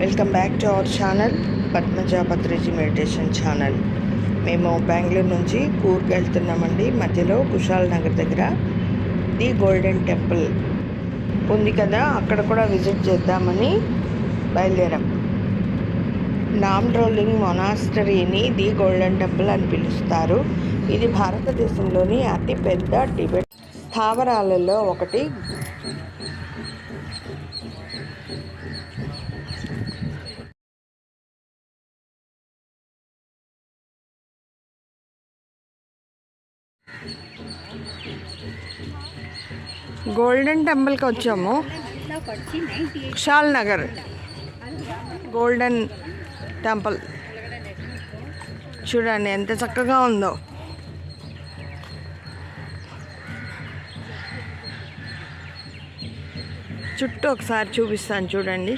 Welcome back to our channel Padmaja Patriji meditation channel మేము బెంగళూరు నుంచి కూర్గ్ వెళ్తున్నామండి. మధ్యలో కుషాల్ నగర్ దగ్గర. The golden temple. ఉంది కదా అక్కడ కూడా విజిట్ చేద్దామని బయలుదేరాం. నామ్ రోలింగ్ మొనాస్టరీని ది గోల్డెన్ టెంపుల్ అని పిలుస్తారు. ఇది భారతదేశంలోని అతిపెద్ద టిబెట్ స్థావరాలలో ఒకటి. గోల్డెన్ టెంపుల్కి వచ్చాము. కుషాల్ నగర్ గోల్డెన్ టెంపుల్ చూడండి ఎంత చక్కగా ఉందో. చుట్టూ ఒకసారి చూపిస్తాను చూడండి.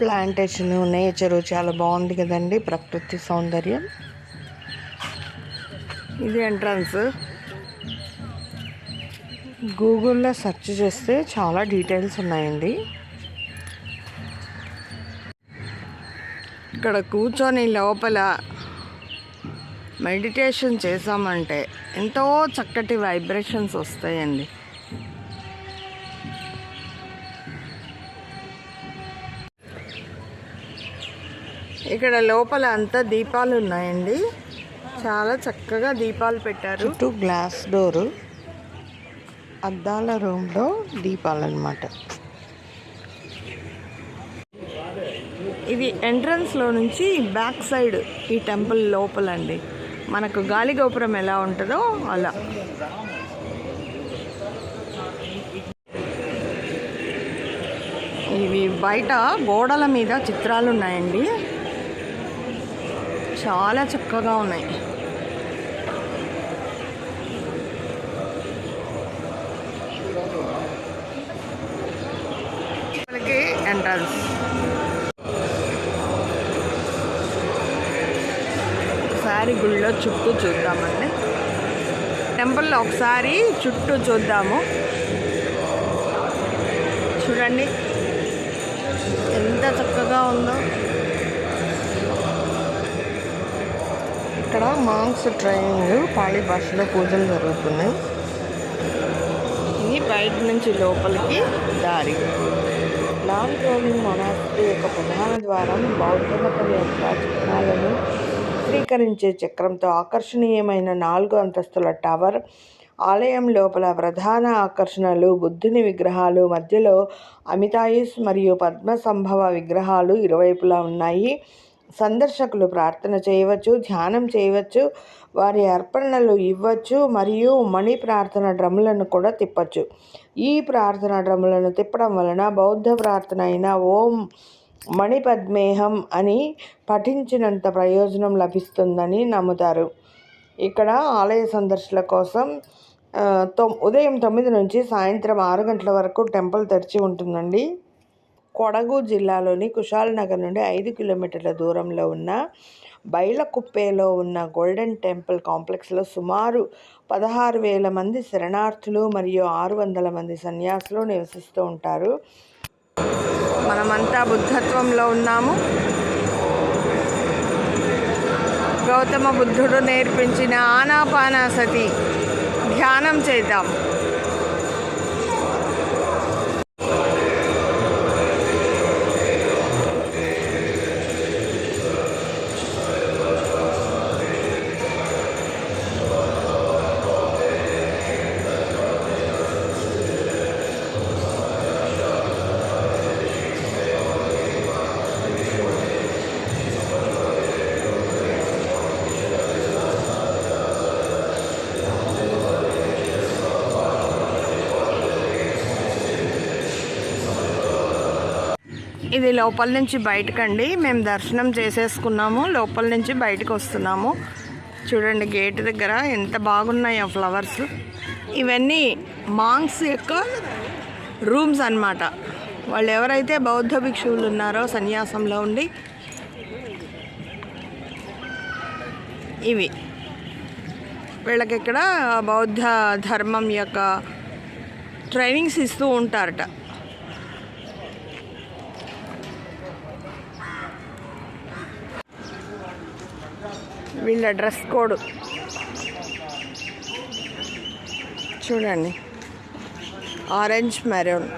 ప్లాంటేషన్ నేచరు చాలా బాగుంది కదండి ప్రకృతి సౌందర్యం. ఇది ఎంట్రన్స్ గూగుల్లో సెర్చ్ చేస్తే చాలా డీటెయిల్స్ ఉన్నాయండి. ఇక్కడ కూర్చొని లోపల మెడిటేషన్ చేసామంటే ఎంతో చక్కటి వైబ్రేషన్స్ వస్తాయండి. ఇక్కడ లోపల అంతా దీపాలు ఉన్నాయండి. చాలా చక్కగా దీపాలు పెట్టారు. చుట్టూ గ్లాస్ డోరు. అద్దాల రూమ్లో దీపాలన్నమాట. ఇది ఎంట్రన్స్లో నుంచి బ్యాక్ సైడ్ ఈ టెంపుల్ లోపలండి. మనకు గాలి గోపురం ఎలా ఉంటుందో అలా. ఇవి బయట గోడల మీద చిత్రాలు ఉన్నాయండి చాలా చక్కగా ఉన్నాయి మనకి ఎంట్రన్స్ ఒకసారి గుళ్ళో చుట్టూ చూద్దామండి. టెంపుల్లో ఒకసారి చుట్టూ చూద్దాము. చూడండి. ఎంత చక్కగా ఉందో. ఇక్కడ మాంగ్స్ ట్రైనింగ్ పాళీ భాషలో పూజలు జరుగుతున్నాయి. ఇది బయట నుంచి లోపలికి దారి. లాంగ్ గోవింద్ మొనాస్ట్రీ యొక్క ప్రధాన ద్వారం బౌద్ధ మతం యొక్క చిహ్నాలను చిత్రీకరించే చక్రంతో ఆకర్షణీయమైన నాలుగు అంతస్తుల టవర్ ఆలయం లోపల ప్రధాన ఆకర్షణలు బుద్ధుని విగ్రహాలు మధ్యలో అమితాయుస్ మరియు పద్మ సంభవ విగ్రహాలు ఇరువైపులా ఉన్నాయి. సందర్శకులు ప్రార్థన చేయవచ్చు ధ్యానం చేయవచ్చు వారి అర్పణలు ఇవ్వచ్చు మరియు మణి ప్రార్థన డ్రమ్ములను కూడా తిప్పచ్చు. ఈ ప్రార్థన డ్రమ్ములను తిప్పడం వలన బౌద్ధ ప్రార్థన అయిన ఓం మణిపద్మేహం అని పఠించినంత ప్రయోజనం లభిస్తుందని నమ్ముతారు. ఇక్కడ ఆలయ సందర్శనల కోసం తొమ్ ఉదయం తొమ్మిది నుంచి సాయంత్రం ఆరు గంటల వరకు టెంపుల్ తెరిచి ఉంటుందండి. కొడగు జిల్లాలోని కుషాల్ నగర్ నుండి ఐదు కిలోమీటర్ల దూరంలో ఉన్న బైలకుప్పేలో ఉన్న గోల్డెన్ టెంపుల్ కాంప్లెక్స్లో సుమారు పదహారు వేల మంది శరణార్థులు మరియు ఆరు వందల మంది సన్యాసులు నివసిస్తూ ఉంటారు. మనమంతా బుద్ధత్వంలో ఉన్నాము. గౌతమ బుద్ధుడు నేర్పించిన ఆనాపానాసతి ధ్యానం చేద్దాం. ఇది లోపల నుంచి బయటకండి. మేము దర్శనం చేసేసుకున్నాము. లోపల నుంచి బయటకు వస్తున్నాము. చూడండి గేట్ దగ్గర ఎంత బాగున్నాయో ఫ్లవర్స్. ఇవన్నీ మాంగ్స్ యొక్క రూమ్స్ అన్నమాట. వాళ్ళు ఎవరైతే బౌద్ధ భిక్షువులు ఉన్నారో సన్యాసంలో ఉండి ఇవి. వీళ్ళకి ఇక్కడ బౌద్ధ ధర్మం యొక్క ట్రైనింగ్స్ ఇస్తూ ఉంటారట. వీళ్ళ డ్రెస్ కోడ్. చూడండి. Orange maroon.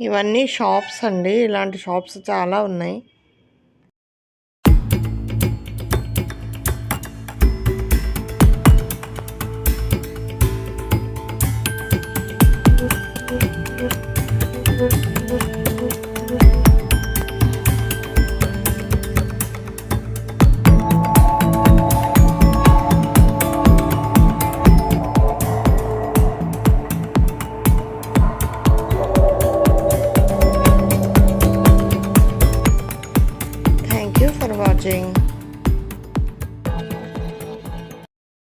ఇవన్నీ షాప్స్ అండి. ఇలాంటి షాప్స్ చాలా ఉన్నాయి. watching.